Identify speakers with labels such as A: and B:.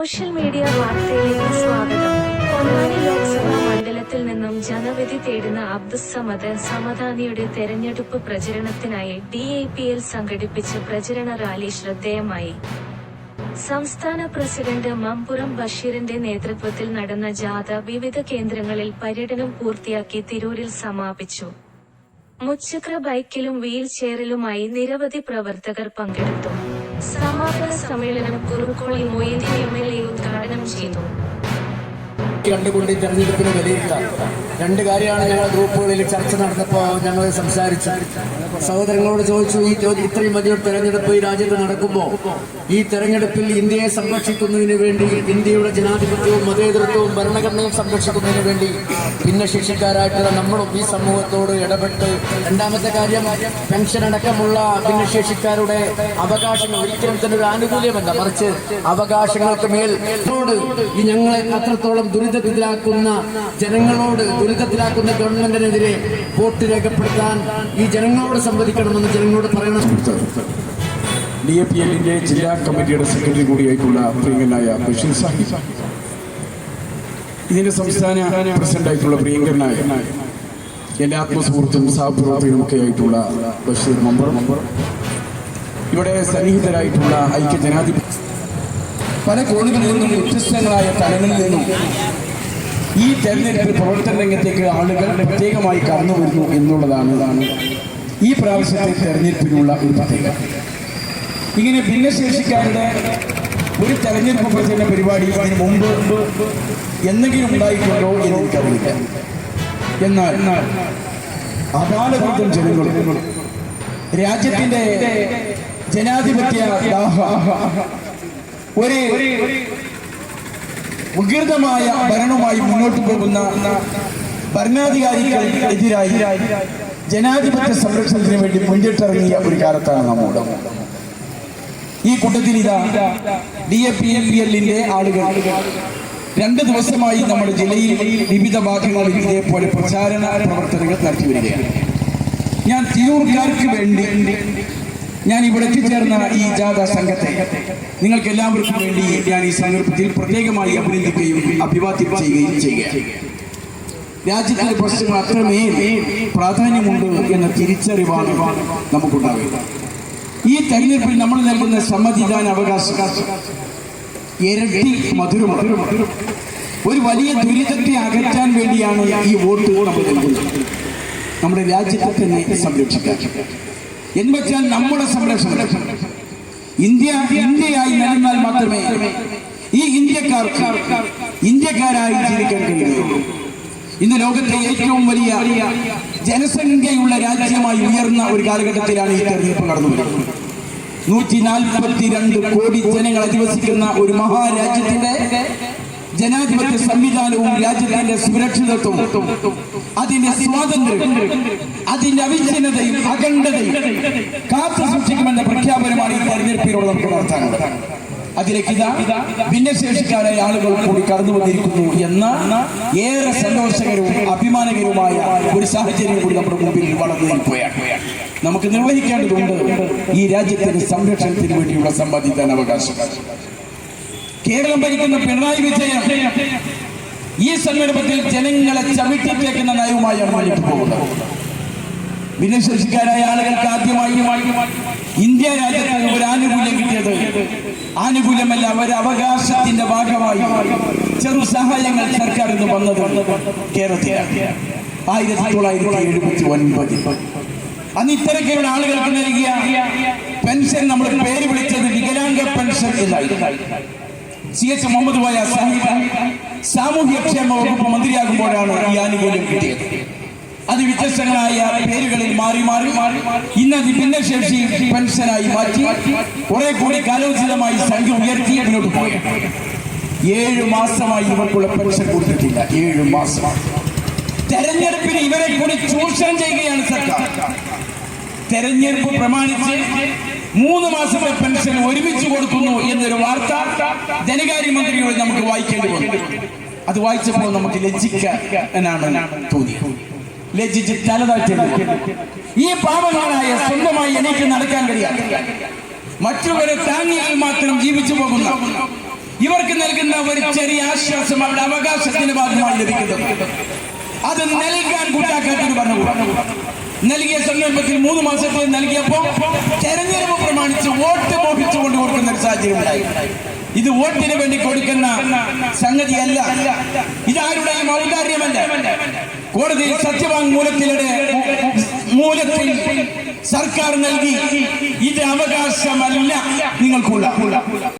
A: Social media വാർത്തയിലേക്ക് സ്വാഗതം. പൊന്നാനി ലോക്സഭാ മണ്ഡലത്തിൽ നിന്നും ജനവിധി തേടുന്ന അബ്ദുസ് സമദ് സമദാനിയുടെ തെരഞ്ഞെടുപ്പ് പ്രചരണത്തിനായി ഡി ഐ പി എൽ സംഘടിപ്പിച്ച പ്രചരണ റാലി ശ്രദ്ധേയമായി. സംസ്ഥാന പ്രസിഡന്റ് മമ്പുറം ബഷീറിന്റെ നേതൃത്വത്തിൽ നടന്ന ജാഥ വിവിധ കേന്ദ്രങ്ങളിൽ പര്യടനം പൂർത്തിയാക്കി തിരൂരിൽ സമാപിച്ചു. മുച്ചക്ര ബൈക്കിലും വീൽ ചെയറിലുമായി നിരവധി പ്രവർത്തകർ പങ്കെടുത്തു. സമാപന സമ്മേളനം Kurukkoli Moideen M L A ഉദ്ഘാടനം ചെയ്തു.
B: കണ്ടുകൊണ്ട് തെരഞ്ഞെടുപ്പിന് വിലയിരുത്താം രണ്ട് കാര്യമാണ് ഞങ്ങൾ ഗ്രൂപ്പുകളിൽ ചർച്ച നടന്നപ്പോൾ ഞങ്ങൾ സംസാരിച്ചു. സഹോദരങ്ങളോട് ചോദിച്ചു ഈ ഇത്രയും വലിയൊരു തെരഞ്ഞെടുപ്പ് ഈ രാജ്യത്ത് നടക്കുമ്പോൾ ഈ തെരഞ്ഞെടുപ്പിൽ ഇന്ത്യയെ സംരക്ഷിക്കുന്നതിന് വേണ്ടി ഇന്ത്യയുടെ ജനാധിപത്യവും മതേതൃത്വവും ഭരണഘടനയും സംരക്ഷിക്കുന്നതിന് വേണ്ടി ഭിന്നശേഷിക്കാരായിട്ടുള്ള നമ്മളും ഈ സമൂഹത്തോട് ഇടപെട്ട് രണ്ടാമത്തെ കാര്യം പെൻഷൻ അടക്കമുള്ള ഭിന്നശേഷിക്കാരുടെ അവകാശങ്ങൾ ഒരിക്കലും തന്നെ ഒരു ആനുകൂല്യമല്ല. മറിച്ച് അവകാശങ്ങൾക്ക് മേൽ ഈ ഞങ്ങളെ അത്രത്തോളം ദുരിതത്തിലാക്കുന്ന ജനങ്ങളോട് ദുരിതത്തിലാക്കുന്ന ഗവൺമെന്റിനെതിരെ വോട്ട് രേഖപ്പെടുത്താൻ ഈ ജനങ്ങളോട് സംവദിക്കണമെന്ന് ജനങ്ങളോട് പറയണം.
C: ഡി എ പി എല്ലിന്റെ ജില്ലാ കമ്മിറ്റിയുടെ സെക്രട്ടറി കൂടിയായിട്ടുള്ള പ്രിയങ്കനായ ബഷീർ സാഹിബ്. ഇതിന്റെ സംസ്ഥാന പ്രസിഡന്റായിട്ടുള്ള പ്രിയങ്കരനായ എന്റെ ആത്മസുഹൃത്തും സഹപ്രവർത്തകനും ഒക്കെ ആയിട്ടുള്ള ബഷീർ മമ്പർ ഇവിടെ സന്നിഹിതരായിട്ടുള്ള ഐക്യ ജനാധിപത്യ പല കോണുകളിൽ നിന്നും വ്യത്യസ്തങ്ങളായ തലങ്ങളിൽ നിന്നും ഈ തെരഞ്ഞെടുപ്പ് പ്രവർത്തന രംഗത്തേക്ക് ആളുകൾ പ്രത്യേകമായി കടന്നു വരുന്നു എന്നുള്ളതാണ് ഈ പ്രാവശ്യത്തെ തെരഞ്ഞെടുപ്പിനുള്ള ഒരു പ്രത്യേകത. ഇങ്ങനെ ഭിന്നശേഷിക്കാരുടെ ഒരു തെരഞ്ഞെടുപ്പ് പ്രചരണ പരിപാടി അതിന് മുമ്പ് എന്തെങ്കിലും ഉണ്ടായിട്ടുണ്ടോ എന്ന് എനിക്കറിയില്ല. എന്നാൽ അപാലകൂട്ടം ജനങ്ങളും രാജ്യത്തിന്റെ ജനാധിപത്യ ഒരു ഉഗ്രതമായ ഭരണവുമായി മുന്നോട്ട് പോകുന്ന ഭരണാധികാരികൾക്കെതിരായി ജനാധിപത്യ സംരക്ഷണത്തിന് വേണ്ടി മുന്നിട്ടിറങ്ങിയ ഒരു കാലത്താണ് നമ്മുടെ ഈ കൂട്ടത്തിൽ ഇതാ ഡി എ പി എൽ എല്ലിന്റെ ആളുകൾ. രണ്ട് ദിവസമായി നമ്മുടെ ജില്ലയിൽ വിവിധ ഭാഗങ്ങളിൽ ഇതേപോലെ പ്രചാരണ പ്രവർത്തനങ്ങൾ നടത്തി വരികയാണ്. ഞാൻ തിരൂർക്കാർക്ക് വേണ്ടി ഞാൻ ഇവിടെ എത്തിച്ചേർന്ന ഈ ജാഥ സംഘത്തെ നിങ്ങൾക്ക് എല്ലാവർക്കും വേണ്ടി ഞാൻ ഈ സംഘത്തിൽ പ്രത്യേകമായി അഭിനന്ദിക്കുകയും അഭിവാദ്യം ചെയ്യുകയും ചെയ്യുക. രാജ്യത്തിന്റെ പ്രശ്നങ്ങൾ അത്രമേൽ പ്രാധാന്യമുണ്ട് എന്ന തിരിച്ചറിവാണ് നമുക്കുണ്ടാവുക. ഈ തെരഞ്ഞെടുപ്പിൽ നമ്മൾ നൽകുന്ന സമ്മതിദാന അവകാശം. ഇരട്ടി മധുരം ഒരു വലിയ ദുരിതത്തെ അകറ്റാൻ വേണ്ടിയാണ് ഈ വോട്ട് നമ്മൾ നൽകുന്നത്. നമ്മുടെ രാജ്യത്തെ തന്നെ സംരക്ഷിക്കാൻ. എന്ന് വെച്ചാൽ നമ്മുടെ സംരക്ഷണം. ഇന്ത്യ ഇന്ത്യയായി നടന്നാൽ മാത്രമേ ഈ ഇന്ത്യക്കാർക്ക് ഇന്ത്യക്കാരായി ജീവിക്കാൻ കഴിയുള്ളൂ ഇന്ന് ലോകത്തെ ഏറ്റവും വലിയ ജനസംഖ്യയുള്ള രാജ്യമായി ഉയർന്ന ഒരു കാലഘട്ടത്തിലാണ് ഈ തെരഞ്ഞെടുപ്പ് നടന്നു വരുന്നത് നൂറ്റി നാൽപ്പത്തി രണ്ട് കോടി ജനങ്ങൾ അധിവസിക്കുന്ന ഒരു മഹാരാജ്യത്തിന്റെ ജനാധിപത്യ സംവിധാനവും രാജ്യത്തിന്റെ സുരക്ഷിതത്വവും അതിന്റെ സ്വാതന്ത്ര്യം അതിന്റെ അവിച്ഛിന്നതയും അഖണ്ഡതയും കാത്തു സൂക്ഷിക്കുമെന്ന പ്രഖ്യാപനമാണ് ഈ തെരഞ്ഞെടുപ്പിലൂടെ നമുക്ക് നടത്താനുള്ളത് അതിലേക്ക് ഇതാ ഭിന്നശേഷിക്കാരായ ആളുകൾ കൂടി കടന്നു വന്നിരിക്കുന്നു എന്ന ഏറെ സന്തോഷകരവും അഭിമാനകരവുമായ ഒരു സാഹചര്യം കൂടി നമ്മുടെ മുമ്പിൽ വളർന്നു നിൽക്കുകയാണ്. നമുക്ക് നിർവഹിക്കേണ്ടതുണ്ട് ഈ രാജ്യത്തിന്റെ സംരക്ഷണത്തിന് വേണ്ടിയുള്ള സമ്പാദിക്കാൻ അവകാശം കേരളം ഭരിക്കുന്ന പിണറായി വിജയൻ ഈ സന്ദർഭത്തിൽ ജനങ്ങളെ ചവിട്ടിത്തേക്കുന്ന നയവുമായാണ് മുന്നിട്ട് പോകുന്നത് ഭിന്നശേഷിക്കാരായ ആളുകൾക്ക് ആദ്യമായി ഇന്ത്യ രാജ്യത്ത് ഒരു ആനുകൂല്യം കിട്ടിയത് ആനുകൂല്യമല്ല ഒരു അവകാശത്തിന്റെ ഭാഗമായി ചെറു സഹായങ്ങൾ സർക്കാർ ഇന്ന് വന്നത് കേരളത്തിലാണ് ആയിരത്തി തൊള്ളായിരത്തി എഴുപത്തി ഒൻപത് അന്ന് ഇത്തരത്തിലുള്ള ആളുകൾക്ക് നൽകിയ പെൻഷൻ നമ്മൾ പേര് വിളിച്ചത് വികലാംഗ പെൻഷൻ എന്നായിരുന്നു. സി എച്ച് മുഹമ്മദ് വായ സാഹിബ് സാമൂഹ്യക്ഷേമ വകുപ്പ് മന്ത്രിയാകുമ്പോഴാണ് ഈ ആനുകൂല്യം കിട്ടിയത്. അത് വ്യത്യസ്തങ്ങളായ പേരുകളിൽ മാറി മാറി ഇന്നത് ഭിന്നശേഷി പെൻഷനായി മാറ്റി കുറെ കൂടി കാലോചിതമായി സംഖ്യ ഉയർത്തി മുന്നോട്ട് പോയി. ഏഴു മാസമായി ഇവർക്കുള്ള പെൻഷൻ കൊടുത്തിട്ടില്ല. ഏഴു മാസം. തെരഞ്ഞെടുപ്പിന് ഇവരെ കൂടി ചൂഷണം ചെയ്യുകയാണ് സർക്കാർ. തെരഞ്ഞെടുപ്പ് പ്രമാണിച്ച് മൂന്ന് മാസത്തെ പെൻഷൻ ഒരുമിച്ച് കൊടുക്കുന്നു എന്നൊരു വാർത്ത ധനകാര്യമന്ത്രിയോട് നമുക്ക് വായിക്കേണ്ടി വന്നു. അത് വായിച്ചപ്പോൾ നമുക്ക് ലജ്ജിക്കാനാണ് തോന്നിയത്. ലജ്ജിച്ച് തലതാഴ്ത്തി ഈ പാവങ്ങളായ സ്വന്തമായി എനിക്ക് നടക്കാൻ കഴിയാം മറ്റുള്ളവരെ താങ്ങിയാൽ മാത്രം ജീവിച്ചു പോകുന്ന ഇവർക്ക് നൽകുന്ന ഒരു ചെറിയ ആശ്വാസം അവരുടെ അവകാശത്തിന്റെ ഭാഗമായി ലഭിക്കുന്നത്. അത് നൽകാൻ കൂട്ടാക്കാത്തിന് പറഞ്ഞു നൽകിയ സന്ദർഭത്തിൽ മൂന്ന് മാസത്തിൽ നൽകിയപ്പോ തെരഞ്ഞെടുപ്പ് പ്രമാണിച്ച് വോട്ട് മോഹിച്ചുകൊണ്ട് കൊടുക്കുന്ന ഒരു സാഹചര്യം ഉണ്ടായി. ഇത് വോട്ടിന് വേണ്ടി കൊടുക്കുന്ന സംഗതിയല്ല. ഇതാരുടെയും ഔദാര്യമല്ല കോടതിയിൽ സത്യവാങ്മൂലത്തിലൂടെ മൂലത്തിൽ സർക്കാർ നൽകി. ഇത് അവകാശമല്ല. നിങ്ങൾക്കുള്ള.